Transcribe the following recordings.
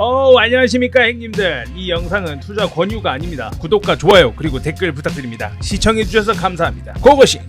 어 안녕하십니까 형님들 이 영상은 투자 권유가 아닙니다 구독과 좋아요 그리고 댓글 부탁드립니다 시청해주셔서 감사합니다 고고싱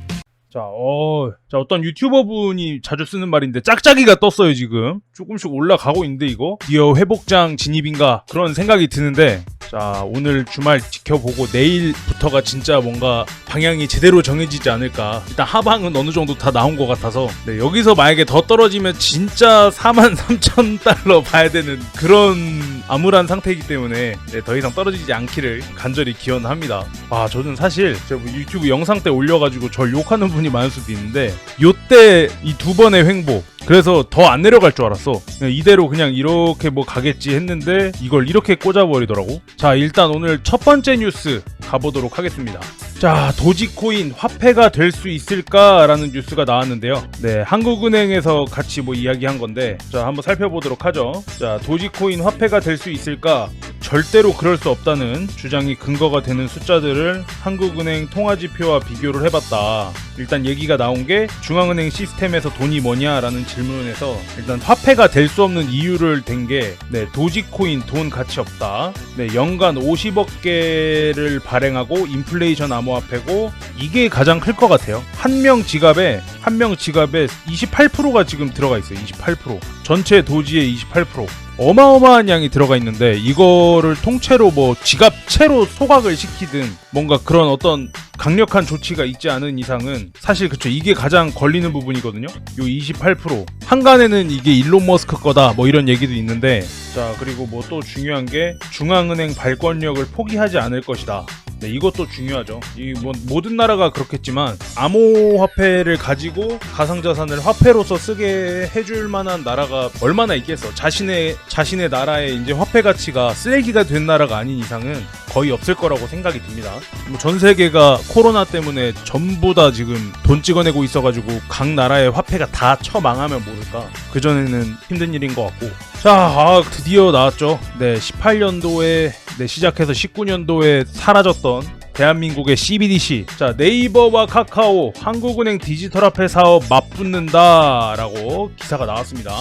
자, 어, 자, 어떤 유튜버 분이 자주 쓰는 말인데, 짝짝이가 떴어요, 지금. 조금씩 올라가고 있는데, 이거? 드디어 회복장 진입인가? 그런 생각이 드는데, 자, 오늘 주말 지켜보고, 내일부터가 진짜 뭔가 방향이 제대로 정해지지 않을까. 일단 하방은 어느 정도 다 나온 것 같아서, 네, 여기서 만약에 더 떨어지면 진짜 4만 3천 달러 봐야 되는 그런 암울한 상태이기 때문에, 네, 더 이상 떨어지지 않기를 간절히 기원합니다. 아, 저는 사실, 제가 뭐 유튜브 영상 때 올려가지고 절 욕하는 분이 많을 수도 있는데, 요때 이 두 번의 횡보, 그래서 더 안 내려갈 줄 알았어. 그냥 이대로 그냥 이렇게 뭐 가겠지 했는데, 이걸 이렇게 꽂아버리더라고. 자, 일단 오늘 첫 번째 뉴스 가보도록 하겠습니다. 자, 도지코인 화폐가 될 수 있을까라는 뉴스가 나왔는데요. 네, 한국은행에서 같이 뭐 이야기한 건데, 자, 한번 살펴보도록 하죠. 자, 도지코인 화폐가 될 수 있을까? 절대로 그럴 수 없다는 주장이 근거가 되는 숫자들을 한국은행 통화지표와 비교를 해봤다. 일단 얘기가 나온 게 중앙은행 시스템에서 돈이 뭐냐라는 질문에서 일단 화폐가 될 수 없는 이유를 댄 게 네, 도지코인 돈 가치 없다. 네, 연간 50억 개를 발행하고 인플레이션 암호화폐고 이게 가장 클 것 같아요. 한 명 지갑에 한 명 지갑에 28%가 지금 들어가 있어요. 28%. 전체 도지의 28%. 어마어마한 양이 들어가 있는데 이거를 통째로 뭐 지갑채로 소각을 시키든 뭔가 그런 어떤 강력한 조치가 있지 않은 이상은 사실 그쵸 이게 가장 걸리는 부분이거든요 요 28% 한간에는 이게 일론 머스크 거다 뭐 이런 얘기도 있는데 자 그리고 뭐 또 중요한 게 중앙은행 발권력을 포기하지 않을 것이다 네, 이것도 중요하죠. 이 뭐 모든 나라가 그렇겠지만 암호화폐를 가지고 가상자산을 화폐로서 쓰게 해줄 만한 나라가 얼마나 있겠어. 자신의 자신의 나라의 이제 화폐 가치가 쓰레기가 된 나라가 아닌 이상은 거의 없을 거라고 생각이 듭니다. 뭐전 세계가 코로나 때문에 전부 다 지금 돈 찍어내고 있어가지고 각 나라의 화폐가 다 처망하면 모를까. 그 전에는 힘든 일인 것 같고. 자, 아, 드디어 나왔죠. 네, 18년도에 네, 시작해서 19년도에 사라졌던 대한민국의 CBDC. 자, 네이버와 카카오, 한국은행 디지털 화폐 사업 맞붙는다라고 기사가 나왔습니다.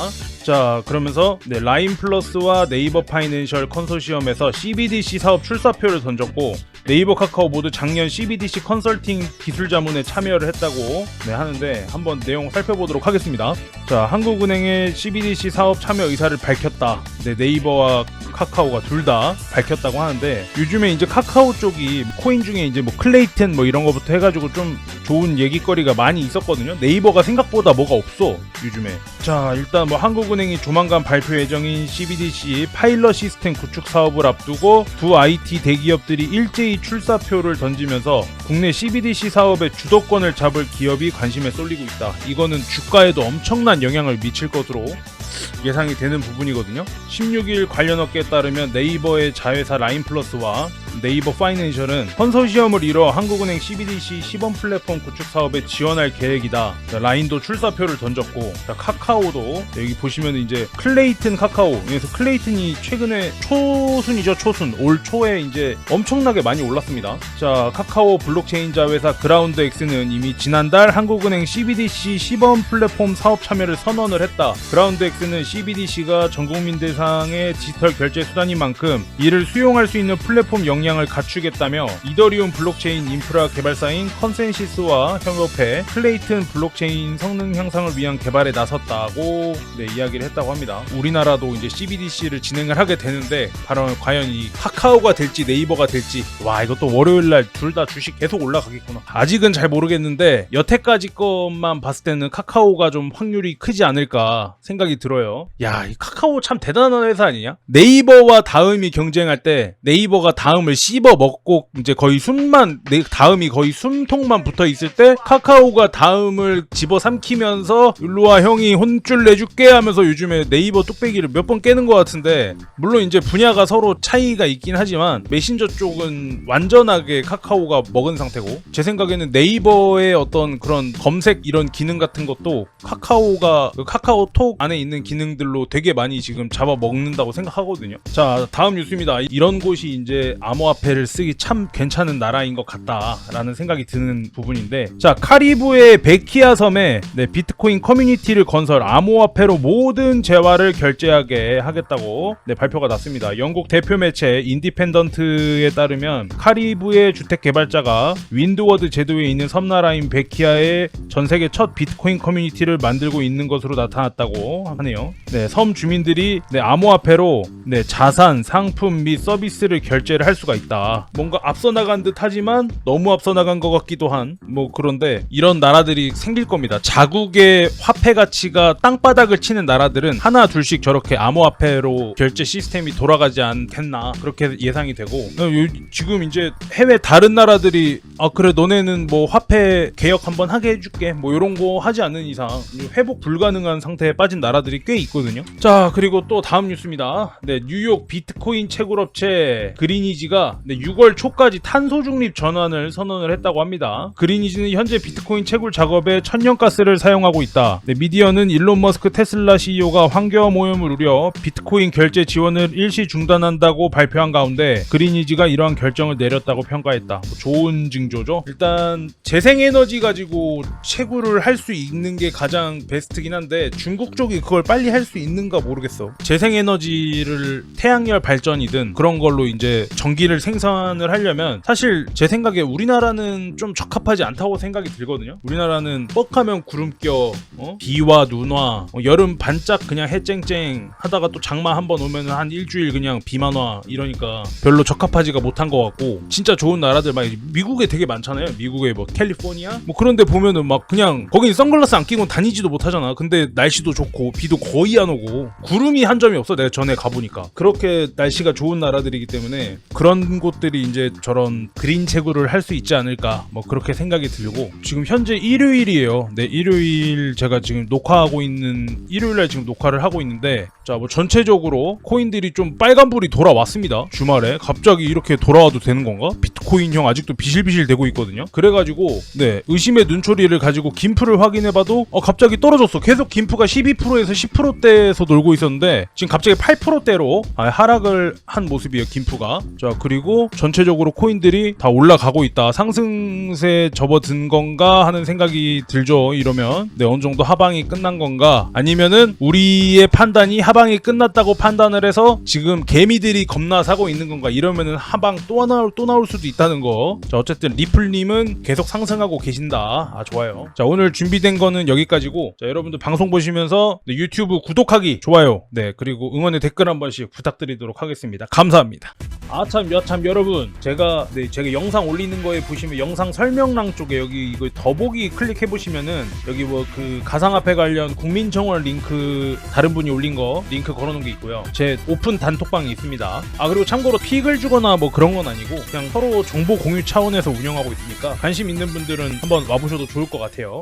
자, 그러면서 네, 라인 플러스와 네이버 파이낸셜 컨소시엄에서 CBDC 사업 출사표를 던졌고 네이버 카카오 모두 작년 CBDC 컨설팅 기술 자문에 참여를 했다고 네, 하는데 한번 내용 살펴보도록 하겠습니다. 자, 한국은행의 CBDC 사업 참여 의사를 밝혔다. 네, 네이버와 카카오가 둘 다 밝혔다고 하는데 요즘에 이제 카카오 쪽이 코인 중에 이제 뭐 클레이텐 뭐 이런 거부터 해가지고 좀 좋은 얘기거리가 많이 있었거든요. 네이버가 생각보다 뭐가 없어 요즘에. 자 일단 뭐 한국은행이 조만간 발표 예정인 CBDC 파일럿 시스템 구축 사업을 앞두고 두 IT 대기업들이 일제히 출사표를 던지면서 국내 CBDC 사업의 주도권을 잡을 기업이 관심에 쏠리고 있다. 이거는 주가에도 엄청난 영향을 미칠 것으로 예상이 되는 부분이거든요. 16일 관련 업계에 따르면 네이버의 자회사 라인플러스와 네이버 파이낸셜은 컨소시엄을 이뤄 한국은행 CBDC 시범 플랫폼 구축 사업에 지원할 계획이다. 자, 라인도 출사표를 던졌고 자, 카카오도 여기 보시면 이제 클레이튼 카카오 그래서 클레이튼이 최근에 초순이죠 초순 올 초에 이제 엄청나게 많이 올랐습니다. 자 카카오 블록체인 자회사 그라운드 X는 이미 지난달 한국은행 CBDC 시범 플랫폼 사업 참여를 선언을 했다. 그라운드 X는 CBDC가 전 국민 대상의 디지털 결제 수단인 만큼 이를 수용할 수 있는 플랫폼 역량 을 갖추겠다며 이더리움 블록체인 인프라 개발사인 컨센시스와 협업해 클레이튼 블록체인 성능 향상을 위한 개발에 나섰다고 네, 이야기를 했다고 합니다. 우리나라도 이제 CBDC를 진행을 하게 되는데 바로 과연 이 카카오가 될지 네이버가 될지 와 이것도 월요일 날 둘 다 주식 계속 올라가겠구나. 아직은 잘 모르겠는데 여태까지 것만 봤을 때는 카카오가 좀 확률이 크지 않을까 생각이 들어요. 야, 이 카카오 참 대단한 회사 아니냐? 네이버와 다음이 경쟁할 때 네이버가 다음 을 씹어 먹고 이제 거의 숨만 네, 다음이 거의 숨통만 붙어 있을 때 카카오가 다음을 집어 삼키면서 일로와 형이 혼줄 내줄게 하면서 요즘에 네이버 뚝배기를 몇 번 깨는 것 같은데 물론 이제 분야가 서로 차이가 있긴 하지만 메신저 쪽은 완전하게 카카오가 먹은 상태고 제 생각에는 네이버의 어떤 그런 검색 이런 기능 같은 것도 카카오가 그 카카오톡 안에 있는 기능들로 되게 많이 지금 잡아 먹는다고 생각하거든요. 자 다음 뉴스입니다. 이런 곳이 이제 암 호화폐를 쓰기 참 괜찮은 나라인 것 같다라는 생각이 드는 부분인데 자 카리브의 베키아 섬에 네, 비트코인 커뮤니티를 건설 암호화폐로 모든 재화를 결제하게 하겠다고 네, 발표가 났습니다. 영국 대표 매체 인디펜던트에 따르면 카리브의 주택 개발자가 윈드워드 제도에 있는 섬나라인 베키아의 전 세계 첫 비트코인 커뮤니티를 만들고 있는 것으로 나타났다고 하네요. 네, 섬 주민들이 네, 암호화폐로 네, 자산, 상품 및 서비스를 결제를 할 수가 있다. 뭔가 앞서 나간 듯 하지만 너무 앞서 나간 것 같기도 한 뭐 그런데 이런 나라들이 생길 겁니다. 자국의 화폐 가치가 땅바닥을 치는 나라들은 하나 둘씩 저렇게 암호화폐로 결제 시스템이 돌아가지 않겠나 그렇게 예상이 되고 어, 요- 지금 이제 해외 다른 나라들이 아 그래 너네는 뭐 화폐 개혁 한번 하게 해줄게 뭐 이런 거 하지 않는 이상 회복 불가능한 상태에 빠진 나라들이 꽤 있거든요. 자 그리고 또 다음 뉴스입니다. 네 뉴욕 비트코인 채굴업체 그리니지가 네, 6월 초까지 탄소 중립 전환을 선언을 했다고 합니다. 그리니지는 현재 비트코인 채굴 작업에 천연가스를 사용하고 있다. 네, 미디어는 일론 머스크 테슬라 CEO가 환경 오염을 우려 비트코인 결제 지원을 일시 중단한다고 발표한 가운데 그리니지가 이러한 결정을 내렸다고 평가했다. 뭐 좋은 징조죠. 일단 재생에너지 가지고 채굴을 할 수 있는 게 가장 베스트긴 한데 중국 쪽이 그걸 빨리 할 수 있는가 모르겠어. 재생에너지를 태양열 발전이든 그런 걸로 이제 전기 를 생산을 하려면 사실 제 생각에 우리나라는 좀 적합하지 않다고 생각이 들거든요. 우리나라는 뻑하면 구름 껴, 어? 비와 눈와, 어, 여름 반짝 그냥 해 쨍쨍 하다가 또 장마 한 번 오면 한 일주일 그냥 비만 와 이러니까 별로 적합하지가 못한 것 같고 진짜 좋은 나라들 막 미국에 되게 많잖아요. 미국에 뭐 캘리포니아 뭐 그런데 보면은 막 그냥 거긴 선글라스 안 끼고 다니지도 못하잖아. 근데 날씨도 좋고 비도 거의 안 오고 구름이 한 점이 없어. 내가 전에 가보니까 그렇게 날씨가 좋은 나라들이기 때문에 그런 곳들이 이제 저런 그린 채굴을 할 수 있지 않을까 뭐 그렇게 생각이 들고 지금 현재 일요일이에요. 네 일요일 제가 지금 녹화하고 있는 일요일날 지금 녹화를 하고 있는데 자 뭐 전체적으로 코인들이 좀 빨간불이 돌아왔습니다. 주말에 갑자기 이렇게 돌아와도 되는 건가? 비트코인 형 아직도 비실비실 되고 있거든요. 그래가지고 네 의심의 눈초리를 가지고 김프를 확인해봐도 어 갑자기 떨어졌어. 계속 김프가 12%에서 10%대에서 놀고 있었는데 지금 갑자기 8%대로 아, 하락을 한 모습이에요. 김프가. 자 그 리고 전체적으로 코인들이 다 올라가고 있다. 상승세 접어든 건가 하는 생각이 들죠. 이러면 네 어느 정도 하방이 끝난 건가? 아니면은 우리의 판단이 하방이 끝났다고 판단을 해서 지금 개미들이 겁나 사고 있는 건가? 이러면은 하방 또 나올 또 나올 수도 있다는 거. 자 어쨌든 리플님은 계속 상승하고 계신다. 아 좋아요. 자 오늘 준비된 거는 여기까지고 자 여러분들 방송 보시면서 네, 유튜브 구독하기 좋아요. 네 그리고 응원의 댓글 한 번씩 부탁드리도록 하겠습니다. 감사합니다. 아참 여참 여러분. 제가 네 제가 영상 올리는 거에 보시면 영상 설명란 쪽에 여기 이거 더보기 클릭해 보시면은 여기 뭐 그 가상화폐 관련 국민정원 링크 다른 분이 올린 거 링크 걸어놓은 게 있고요. 제 오픈 단톡방이 있습니다. 아 그리고 참고로 픽을 주거나 뭐 그런 건 아니고 그냥 서로 정보 공유 차원에서 운영하고 있으니까 관심 있는 분들은 한번 와보셔도 좋을 것 같아요